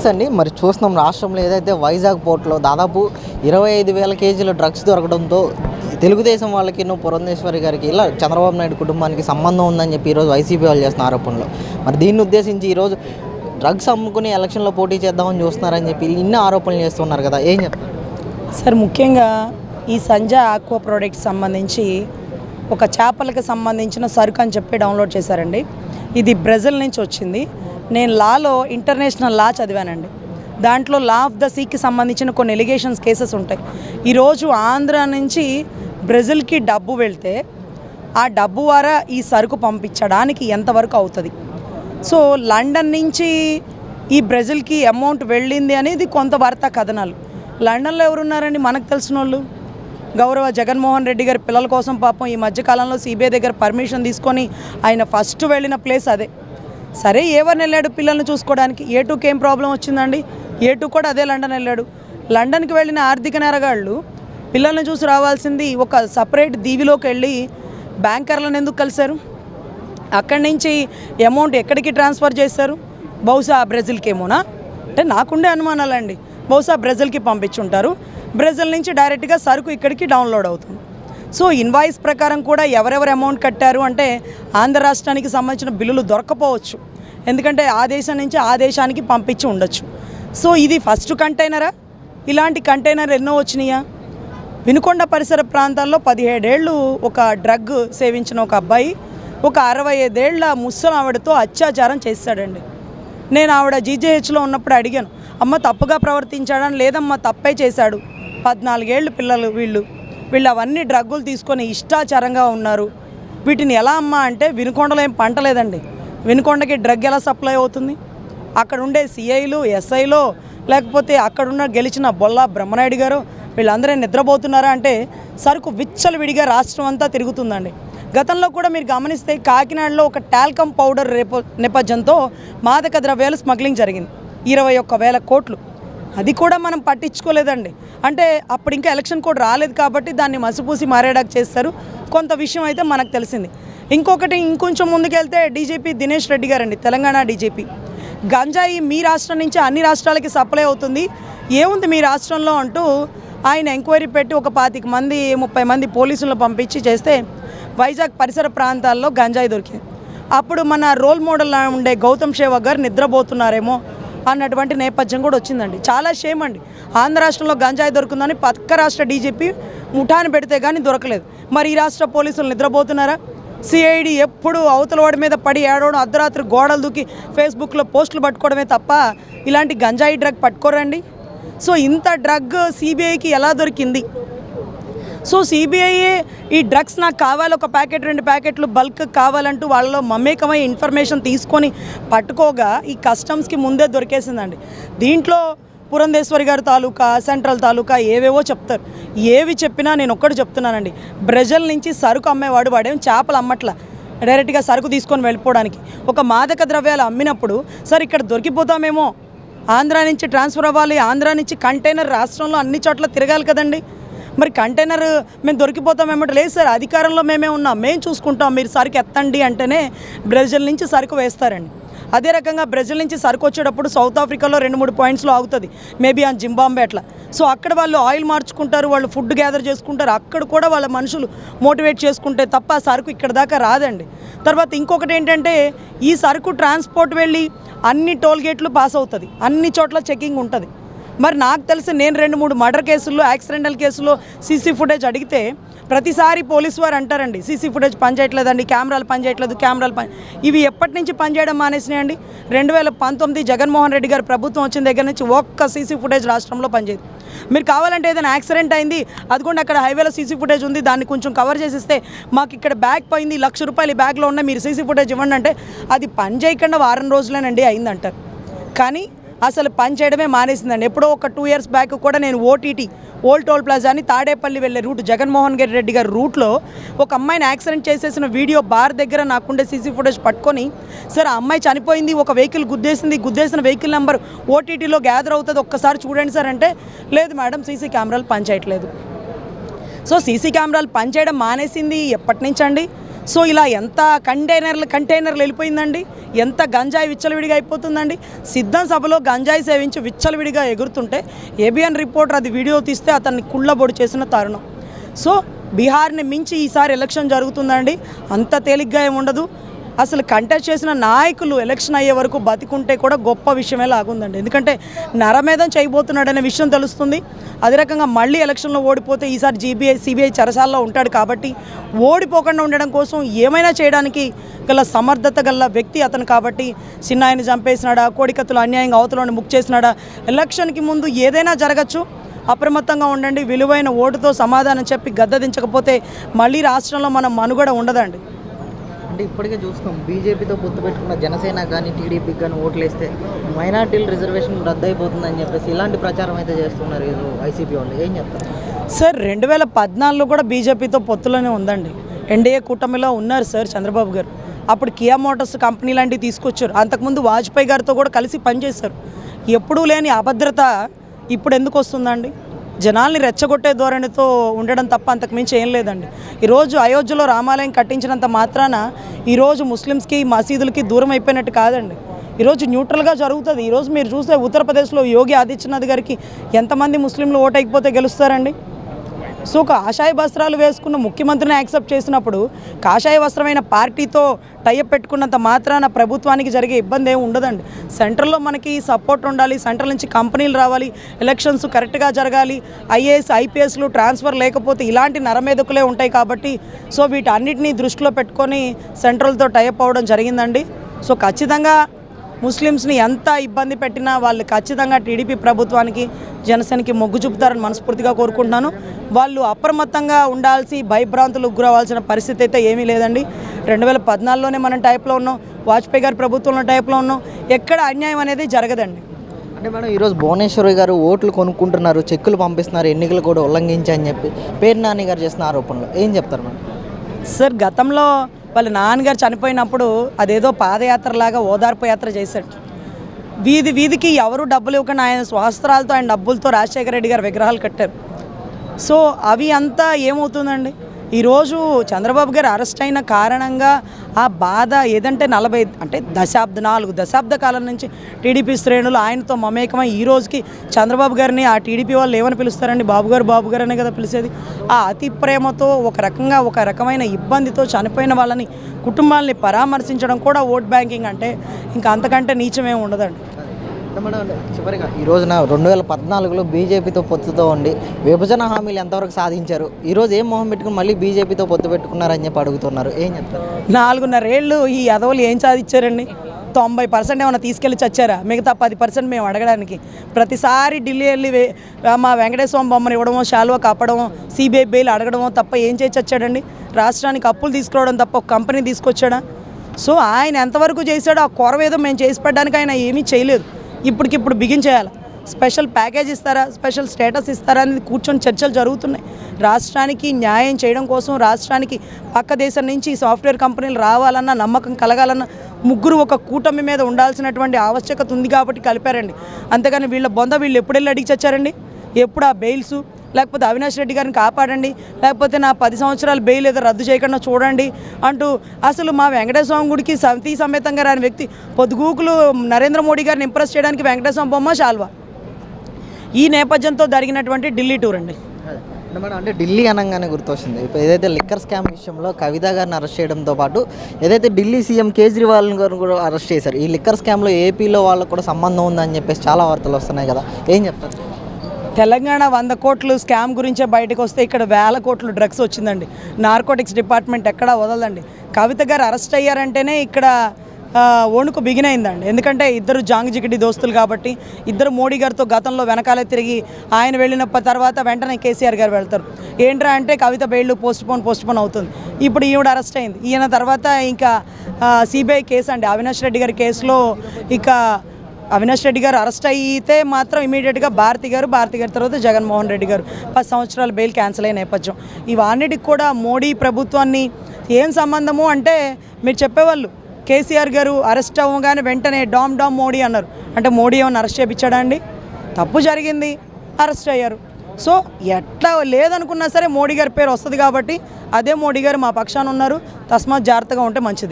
Yes అండి. మరి చూస్తున్నాం రాష్ట్రంలో ఏదైతే వైజాగ్ పోర్ట్లో దాదాపు ఇరవై ఐదు వేల కేజీల డ్రగ్స్ దొరకడంతో తెలుగుదేశం వాళ్ళకి పురంధేశ్వరి గారికి ఇలా చంద్రబాబు నాయుడు కుటుంబానికి సంబంధం ఉందని చెప్పి ఈరోజు వైసీపీ వాళ్ళు చేస్తున్న ఆరోపణలు. మరి దీన్ని ఉద్దేశించి ఈరోజు డ్రగ్స్ అమ్ముకుని ఎలక్షన్లో పోటీ చేద్దామని చూస్తున్నారని చెప్పి ఇన్ని ఆరోపణలు చేస్తున్నారు కదా. ఏం చెప్తారు సార్ ముఖ్యంగా ఈ సంజయ్ ఆక్వా ప్రోడక్ట్ సంబంధించి ఒక చేపలకు సంబంధించిన సరుకు అని చెప్పి డౌన్లోడ్ చేశారండి. ఇది బ్రెజిల్ నుంచి వచ్చింది. నేను లాలో ఇంటర్నేషనల్ లా చదివానండి. దాంట్లో లా ఆఫ్ ద సీకి సంబంధించిన కొన్ని ఎలిగేషన్స్ కేసెస్ ఉంటాయి. ఈరోజు ఆంధ్ర నుంచి బ్రెజిల్కి డబ్బు వెళ్తే ఆ డబ్బు ద్వారా ఈ సరుకు పంపించడానికి ఎంతవరకు అవుతుంది? సో లండన్ నుంచి ఈ బ్రెజిల్కి అమౌంట్ వెళ్ళింది అనేది కొంత వార్తా కథనాలు. లండన్లో ఎవరున్నారండి మనకు తెలిసిన వాళ్ళు గౌరవ జగన్మోహన్ రెడ్డి గారి పిల్లల కోసం పాపం ఈ మధ్యకాలంలో సిబిఐ దగ్గర పర్మిషన్ తీసుకొని ఆయన ఫస్ట్ వెళ్ళిన ప్లేస్ అదే. సరే ఎవరిని వెళ్ళాడు పిల్లల్ని చూసుకోవడానికి? ఏ టూకి ఏం ప్రాబ్లం వచ్చిందండి? ఏ టూ కూడా అదే లండన్ వెళ్ళాడు. లండన్కి వెళ్ళిన ఆర్థిక నేరగాళ్ళు పిల్లల్ని చూసి రావాల్సింది ఒక సపరేట్ దీవిలోకి వెళ్ళి బ్యాంకర్లను ఎందుకు కలిశారు? అక్కడి నుంచి అమౌంట్ ఎక్కడికి ట్రాన్స్ఫర్ చేశారు? బహుశా బ్రెజిల్కి ఏమోనా అంటే నాకుండే అనుమానాలండి. బహుశా బ్రెజిల్కి పంపించుంటారు. బ్రెజిల్ నుంచి డైరెక్ట్గా సరుకు ఇక్కడికి డౌన్లోడ్ అవుతుంది. సో ఇన్వాయిస్ ప్రకారం కూడా ఎవరెవరు అమౌంట్ కట్టారు అంటే ఆంధ్ర రాష్ట్రానికి సంబంధించిన బిల్లులు దొరకపోవచ్చు. ఎందుకంటే ఆ దేశం నుంచి ఆ దేశానికి పంపించి ఉండొచ్చు. సో ఇది ఫస్ట్ కంటైనరా? ఇలాంటి కంటైనర్ ఎన్నో వచ్చినాయా? వినుకొండ పరిసర ప్రాంతాల్లో పదిహేడేళ్ళు ఒక డ్రగ్ సేవించిన ఒక అబ్బాయి ఒక అరవై ఐదేళ్ళ ముసలి ఆవిడతో అత్యాచారం చేశాడండి నేను ఆవిడ జీజేహెచ్లో ఉన్నప్పుడు అడిగాను అమ్మ తప్పుగా ప్రవర్తించాడని లేదమ్మా తప్పే చేశాడు. పద్నాలుగేళ్ళు పిల్లలు వీళ్ళు. వీళ్ళు అవన్నీ డ్రగ్గులు తీసుకొని ఇష్టాచారంగా ఉన్నారు. వీటిని ఎలా అమ్మా అంటే వినుకొండలో ఏం పంట లేదండి. వినుకొండకి డ్రగ్ ఎలా సప్లై అవుతుంది? అక్కడ ఉండే సిఐలు ఎస్ఐలో లేకపోతే అక్కడున్న గెలిచిన బొల్లా బ్రహ్మనాయుడు గారు వీళ్ళందరూ నిద్రపోతున్నారా అంటే సరుకు విచ్చలవిడిగా రాష్ట్రం అంతా తిరుగుతుందండి. గతంలో కూడా మీరు గమనిస్తే కాకినాడలో ఒక టాల్కమ్ పౌడర్ రేప నేపథ్యంతో మాదక ద్రవ్యాలు స్మగ్లింగ్ జరిగింది. ఇరవై ఒక్క వేల కోట్లు. అది కూడా మనం పట్టించుకోలేదండి. అంటే అప్పుడు ఇంకా ఎలక్షన్ కూడా రాలేదు కాబట్టి దాన్ని మసిపూసి మారేడాకు చేస్తారు. కొంత విషయం అయితే మనకు తెలిసింది. ఇంకొకటి ఇంకొంచెం ముందుకెళ్తే డీజీపీ దినేష్ రెడ్డి గారండి తెలంగాణ డీజీపీ. గంజాయి మీ రాష్ట్రం నుంచి అన్ని రాష్ట్రాలకి సప్లై అవుతుంది. ఏముంది మీ రాష్ట్రంలో అంటూ ఆయన ఎంక్వైరీ పెట్టి ఒక పాతిక మంది ముప్పై మంది పోలీసులను పంపించి చేస్తే వైజాగ్ పరిసర ప్రాంతాల్లో గంజాయి దొరికింది. అప్పుడు మన రోల్ మోడల్ ఉండే గౌతమ్ షేవక్ గారు నిద్రపోతున్నారేమో అన్నటువంటి నేపథ్యం కూడా వచ్చిందండి. చాలా షేమ్ అండి. ఆంధ్ర రాష్ట్రంలో గంజాయి దొరుకుందని పక్క రాష్ట్ర డీజీపీ ముఠాను పెడితే కానీ దొరకలేదు. మరి ఈ రాష్ట్ర పోలీసులు నిద్రపోతున్నారా? సిఐడి ఎప్పుడు అవతల వాడి మీద పడి ఏడవడం అర్ధరాత్రి గోడలు దూకి ఫేస్బుక్లో పోస్టులు పట్టుకోవడమే తప్ప ఇలాంటి గంజాయి డ్రగ్ పట్టుకోరండి. సో ఇంత డ్రగ్ సిబిఐకి ఎలా దొరికింది? సో సిబిఐ ఈ డ్రగ్స్ నాకు కావాలి ఒక ప్యాకెట్ రెండు ప్యాకెట్లు బల్క్ కావాలంటూ వాళ్ళలో మమేకమై ఇన్ఫర్మేషన్ తీసుకొని పట్టుకోగా ఈ కస్టమ్స్కి ముందే దొరికేసిందండి. దీంట్లో పురంధేశ్వరి గారి తాలూకా సెంట్రల్ తాలూకా ఏవేవో చెప్తారు. ఏవి చెప్పినా నేను ఒక్కటి చెప్తున్నానండి. బ్రెజల్ నుంచి సరుకు అమ్మేవాడు వాడేం చేపలు అమ్మట్ల. డైరెక్ట్గా సరుకు తీసుకొని వెళ్ళిపోవడానికి. ఒక మాదక ద్రవ్యాలు అమ్మినప్పుడు సార్ ఇక్కడ దొరికిపోతామేమో. ఆంధ్ర నుంచి ట్రాన్స్ఫర్ అవ్వాలి. ఆంధ్ర నుంచి కంటైనర్ రాష్ట్రంలో అన్ని చోట్ల తిరగాలి కదండి. మరి కంటైనర్ మేము దొరికిపోతామేమంటే లేదు సార్ అధికారంలో మేమే ఉన్నాం మేము చూసుకుంటాం మీరు సరుకు ఎత్తండి అంటేనే బ్రెజిల్ నుంచి సరుకు వేస్తారండి. అదే రకంగా బ్రెజిల్ నుంచి సరుకు వచ్చేటప్పుడు సౌత్ ఆఫ్రికాలో రెండు మూడు పాయింట్స్లో ఆగుతుంది మేబీ ఆ జింబాంబే అట్లా. సో అక్కడ వాళ్ళు ఆయిల్ మార్చుకుంటారు వాళ్ళు ఫుడ్ గ్యాదర్ చేసుకుంటారు అక్కడ కూడా వాళ్ళ మనుషులు మోటివేట్ చేసుకుంటే తప్ప ఆ సరుకు ఇక్కడ దాకా రాదండి. తర్వాత ఇంకొకటి ఏంటంటే ఈ సరుకు ట్రాన్స్పోర్ట్ వెళ్ళి అన్ని టోల్ గేట్లు పాస్ అవుతుంది అన్ని చోట్ల చెకింగ్ ఉంటుంది. మరి నాకు తెలిసి నేను రెండు మూడు మర్డర్ కేసుల్లో యాక్సిడెంటల్ కేసుల్లో సీసీ ఫుటేజ్ అడిగితే ప్రతిసారి పోలీస్ వారు అంటారండి సీసీ ఫుటేజ్ పనిచేయట్లేదండి కెమెరాలు పనిచేయట్లేదు కెమెరాలు పని ఇవి ఎప్పటి నుంచి పనిచేయడం మానేసినాయండి? రెండు వేల పంతొమ్మిది జగన్మోహన్ రెడ్డి గారు ప్రభుత్వం వచ్చిన దగ్గర నుంచి ఒక్క సీసీ ఫుటేజ్ రాష్ట్రంలో పనిచేయదు మీరు కావాలంటే ఏదైనా యాక్సిడెంట్ అయింది అదిగోండి అక్కడ హైవేలో సీసీ ఫుటేజ్ ఉంది దాన్ని కొంచెం కవర్ చేసిస్తే మాకు ఇక్కడ బ్యాగ్ పోయింది లక్ష రూపాయలు బ్యాగ్లో ఉన్న మీరు సీసీ ఫుటేజ్ ఇవ్వండి అంటే అది పని చేయకుండా వారం రోజులేనండి అయిందంటారు. కానీ అసలు పనిచేయడమే మానేసిందండి. ఎప్పుడో ఒక టూ ఇయర్స్ బ్యాక్ కూడా నేను ఓటీటీ ఓల్డ్ టోల్ ప్లాజా అని తాడేపల్లి వెళ్ళే రూట్ జగన్మోహన్ గారి రెడ్డి గారి రూట్లో ఒక అమ్మాయిని యాక్సిడెంట్ చేసేసిన వీడియో బార్ దగ్గర నాకుండే సీసీ ఫుటేజ్ పట్టుకొని సార్ ఆ అమ్మాయి చనిపోయింది ఒక వెహికల్ గుద్దేసింది గుద్దేసిన వెహికల్ నెంబర్ ఓటీటీలో గ్యాదర్ అవుతుంది ఒక్కసారి చూడండి సార్ అంటే లేదు మేడం సీసీ కెమెరాలు పనిచేయట్లేదు సో సీసీ కెమెరాలు పనిచేయడం మానేసింది ఎప్పటి నుంచి అండి సో ఇలా ఎంత కంటైనర్లు కంటైనర్లు వెళ్ళిపోయిందండి? ఎంత గంజాయి విచ్చలవిడిగా అయిపోతుందండి? సిద్ధం సభలో గంజాయి సేవించి విచ్చలవిడిగా ఎగురుతుంటే ఏబిఎన్ రిపోర్టర్ అది వీడియో తీస్తే అతన్ని కుళ్ళబొడి చేసిన తరుణం. సో బీహార్ని మించి ఈసారి ఎలక్షన్ జరుగుతుందండి. అంత తేలిగ్గా ఏమి ఉండదు అసలు కంటెస్ట్ చేసిన నాయకులు ఎలక్షన్ అయ్యే వరకు బతికుంటే కూడా గొప్ప విషయమే లాగుందండి. ఎందుకంటే నరమేధం చేయబోతున్నాడనే విషయం తెలుస్తుంది. అదే రకంగా మళ్ళీ ఎలక్షన్లో ఓడిపోతే ఈసారి జీబీఐ సిబిఐ చెరసాల్లో ఉంటాడు కాబట్టి ఓడిపోకుండా ఉండడం కోసం ఏమైనా చేయడానికి గల సమర్థత గల వ్యక్తి అతను కాబట్టి చిన్నాయని చంపేసినాడా కోడికత్తులు అన్యాయంగా అవతలని బుక్ చేసినాడా ఎలక్షన్కి ముందు ఏదైనా జరగచ్చు. అప్రమత్తంగా ఉండండి విలువైన ఓటుతో సమాధానం చెప్పి గద్దదించకపోతే మళ్ళీ రాష్ట్రంలో మనం మనుగడ ఉండదండి. అంటే ఇప్పటికే చూస్తాం. బీజేపీతో పొత్తు పెట్టుకున్న జనసేన కానీ టీడీపీకి కానీ ఓట్లేస్తే మైనార్టీల రిజర్వేషన్ రద్దు అయిపోతుందని చెప్పేసి ఇలాంటి ప్రచారం అయితే చేస్తున్నారు ఇది వైసీపీ వాళ్ళు. ఏం చెప్తారు? సార్ రెండు వేల పద్నాలుగులో కూడా బీజేపీతో పొత్తులోనే ఉందండి. ఎన్డీఏ కూటమిలో ఉన్నారు సార్ చంద్రబాబు గారు. అప్పుడు కియా మోటార్స్ కంపెనీ లాంటివి తీసుకొచ్చారు. అంతకుముందు వాజ్పేయి గారితో కూడా కలిసి పనిచేశారు. ఎప్పుడూ లేని అభద్రత ఇప్పుడు ఎందుకు వస్తుందండి? జనాల్ని రెచ్చగొట్టే ధోరణితో ఉండడం తప్ప అంతకుమించి ఏం లేదండి. ఈరోజు అయోధ్యలో రామాలయం కట్టించినంత మాత్రాన ఈరోజు ముస్లిమ్స్కి మసీదులకి దూరం అయిపోయినట్టు కాదండి. ఈరోజు న్యూట్రల్గా జరుగుతుంది. ఈరోజు మీరు చూస్తే ఉత్తరప్రదేశ్లో యోగి ఆదిత్యనాథ్ గారికి ఎంతమంది ముస్లింలు ఓటైకపోతే గెలుస్తారండి? సో కాషాయ వస్త్రాలు వేసుకున్న ముఖ్యమంత్రిని యాక్సెప్ట్ చేసినప్పుడు కాషాయ వస్త్రమైన పార్టీతో టైఅప్ పెట్టుకున్నంత మాత్రాన ప్రభుత్వానికి జరిగే ఇబ్బంది ఏమి ఉండదండి. సెంట్రల్లో మనకి సపోర్ట్ ఉండాలి సెంట్రల్ నుంచి కంపెనీలు రావాలి ఎలక్షన్స్ కరెక్ట్గా జరగాలి ఐఏఎస్ ఐపీఎస్లు ట్రాన్స్ఫర్ లేకపోతే ఇలాంటి నరమేదకులే ఉంటాయి కాబట్టి సో వీటన్నిటిని దృష్టిలో పెట్టుకొని సెంట్రల్తో టైఅప్ అవ్వడం జరిగిందండి. సో ఖచ్చితంగా ముస్లిమ్స్ని ఎంత ఇబ్బంది పెట్టినా వాళ్ళు ఖచ్చితంగా టీడీపీ ప్రభుత్వానికి జనసేనకి మొగ్గు చూపుతారని మనస్ఫూర్తిగా కోరుకుంటున్నాను. వాళ్ళు అప్రమత్తంగా ఉండాల్సి భయభ్రాంతులకు గురవాల్సిన పరిస్థితి అయితే ఏమీ లేదండి. రెండు వేల పద్నాలుగులోనే మనం టైప్లో ఉన్నాం వాజ్పేయి గారి ప్రభుత్వంలో టైప్లో ఉన్నాం. ఎక్కడ అన్యాయం అనేది జరగదండి. అంటే మేడం ఈరోజు భువనేశ్వరి గారు ఓట్లు కొనుక్కుంటున్నారు చెక్కులు పంపిస్తున్నారు ఎన్నికలు కూడా ఉల్లంఘించి అని చెప్పి పేరు నాని గారు చేసిన ఆరోపణలు. ఏం చెప్తారు మేడం? సార్ గతంలో వాళ్ళ నాన్నగారు చనిపోయినప్పుడు అదేదో పాదయాత్రలాగా ఓదార్పు యాత్ర చేశాడు. వీధి వీధికి ఎవరు డబ్బులు ఇవ్వకుండా ఆయన స్వాస్త్రాలతో ఆయన డబ్బులతో రాజశేఖర రెడ్డి గారు విగ్రహాలు కట్టారు. సో అవి అంతా ఏమవుతుందండి? ఈరోజు చంద్రబాబు గారు అరెస్ట్ అయిన కారణంగా ఆ బాధ ఏదంటే నలభై అంటే దశాబ్ద నాలుగు దశాబ్ద కాలం నుంచి టీడీపీ శ్రేణులు ఆయనతో మమేకమై ఈ రోజుకి చంద్రబాబు గారిని ఆ టీడీపీ వాళ్ళు ఏమని పిలుస్తారండి? బాబు గారు బాబు గారు అనే కదా పిలిచేది. ఆ అతి ప్రేమతో ఒక రకంగా ఒక రకమైన ఇబ్బందితో చనిపోయిన వాళ్ళని కుటుంబాలని పరామర్శించడం కూడా ఓట్ బ్యాంకింగ్ అంటే ఇంకా అంతకంటే నీచమేమి ఉండదండి. చివరిగా ఈ రోజున రెండు వేల పద్నాలుగులో బీజేపీతో పొత్తుతో ఉండి విభజన హామీలు ఎంతవరకు సాధించారు? ఈరోజు ఏం మొహం పెట్టుకుని మళ్ళీ బీజేపీతో పొత్తు పెట్టుకున్నారని చెప్పి అడుగుతున్నారు. ఏం చెప్తారు? నాలుగున్నరేళ్ళు ఈ అదవులు ఏం సాధించారండి? తొంభై పర్సెంట్ ఏమైనా తీసుకెళ్ళి చచ్చారా? మిగతా పది పర్సెంట్ మేము అడగడానికి. ప్రతిసారి ఢిల్లీ వెళ్ళి వే- మా వెంకటేశ్వర బొమ్మను ఇవ్వడమో శాల్వా కప్పడమో సిబిఐ బెయిల్ అడగడమో తప్ప ఏం చేసి చచ్చాడండి? రాష్ట్రానికి అప్పులు తీసుకురావడం తప్ప ఒక కంపెనీ తీసుకొచ్చాడా? సో ఆయన ఎంతవరకు చేశాడో ఆ కొరవేదో మేము చేసి పెట్టడానికి ఆయన ఏమీ చేయలేదు. ఇప్పటికిప్పుడు బిగించేయాలి స్పెషల్ ప్యాకేజ్ ఇస్తారా? స్పెషల్ స్టేటస్ ఇస్తారా? అనేది కూర్చొని చర్చలు జరుగుతున్నాయి. రాష్ట్రానికి న్యాయం చేయడం కోసం రాష్ట్రానికి పక్క దేశం నుంచి సాఫ్ట్వేర్ కంపెనీలు రావాలన్నా నమ్మకం కలగాలన్నా ముగ్గురు ఒక కూటమి మీద ఉండాల్సినటువంటి ఆవశ్యకత ఉంది కాబట్టి కలిపారండి. అంతేగాని వీళ్ళ బొంద వీళ్ళు ఎప్పుడు వెళ్ళి అడిగి చచ్చారండి? ఎప్పుడు ఆ బెయిల్స్ లేకపోతే అవినాష్ రెడ్డి గారిని కాపాడండి లేకపోతే నా పది సంవత్సరాలు బెయిల్ ఏదో రద్దు చేయకుండా చూడండి అంటూ అసలు మా వెంకటేశ్వర గుడికి సతీ సమేతంగా రాని వ్యక్తి పొద్దుగూకులు నరేంద్ర మోడీ గారిని ఇంప్రెస్ చేయడానికి వెంకటేశ్వర బొమ్మ శాల్వా ఈ నేపథ్యంతో జరిగినటువంటి ఢిల్లీ టూర్ అండి. అంటే మేడం అంటే ఢిల్లీ అనగానే గుర్తొస్తుంది ఇప్పుడు ఏదైతే లిక్కర్ స్కామ్ విషయంలో కవిత గారిని అరెస్ట్ చేయడంతో పాటు ఏదైతే ఢిల్లీ సీఎం కేజ్రీవాల్ గారు కూడా అరెస్ట్ చేశారు ఈ లిక్కర్ స్కామ్లో ఏపీలో వాళ్ళకు కూడా సంబంధం ఉందని చెప్పేసి చాలా వార్తలు వస్తున్నాయి కదా. ఏం చెప్తారు? తెలంగాణ వంద కోట్లు స్కామ్ గురించే బయటకు వస్తే ఇక్కడ వేల కోట్లు డ్రగ్స్ వచ్చిందండి. నార్కోటిక్స్ డిపార్ట్మెంట్ ఎక్కడా వదలదండి. కవిత గారు అరెస్ట్ అయ్యారంటేనే ఇక్కడ ఆ, బిగిన్ అయిందండి. ఎందుకంటే ఇద్దరు జాంగ్ జిగిడి దోస్తులు కాబట్టి ఇద్దరు మోడీ గారితో గతంలో వెనకాలే తిరిగి ఆయన వెళ్ళిన తర్వాత వెంటనే కేసీఆర్ గారు వెళ్తారు. ఏంట్రా అంటే Kavitha bail postpone postpone అవుతుంది. ఇప్పుడు ఈవిడ అరెస్ట్ అయింది. ఈయన తర్వాత ఇంకా సిబిఐ కేసు అండి. అవినాష్ రెడ్డి గారి కేసులో ఇక అవినాష్ రెడ్డి గారు అరెస్ట్ అయితే మాత్రం ఇమీడియట్గా భారతి గారు భారతి గారి తర్వాత జగన్మోహన్ రెడ్డి గారు. పది సంవత్సరాల బెయిల్ క్యాన్సిల్ అయిన నేపథ్యం. ఇవన్నిటికి కూడా మోడీ ప్రభుత్వాన్ని ఏం సంబంధము అంటే మీరు చెప్పేవాళ్ళు కేసీఆర్ గారు అరెస్ట్ అవ్వగానే వెంటనే డామ్ డామ్ మోడీ అన్నారు. అంటే మోడీ ఏమన్నా అరెస్ట్ చేయించాడా అండి? తప్పు జరిగింది అరెస్ట్ అయ్యారు. సో ఎట్లా లేదనుకున్నా సరే మోడీ గారి పేరు వస్తుంది కాబట్టి అదే మోడీ గారు మా పక్షాన ఉన్నారు. తస్మాత్ జాగ్రత్తగా ఉంటే మంచిది.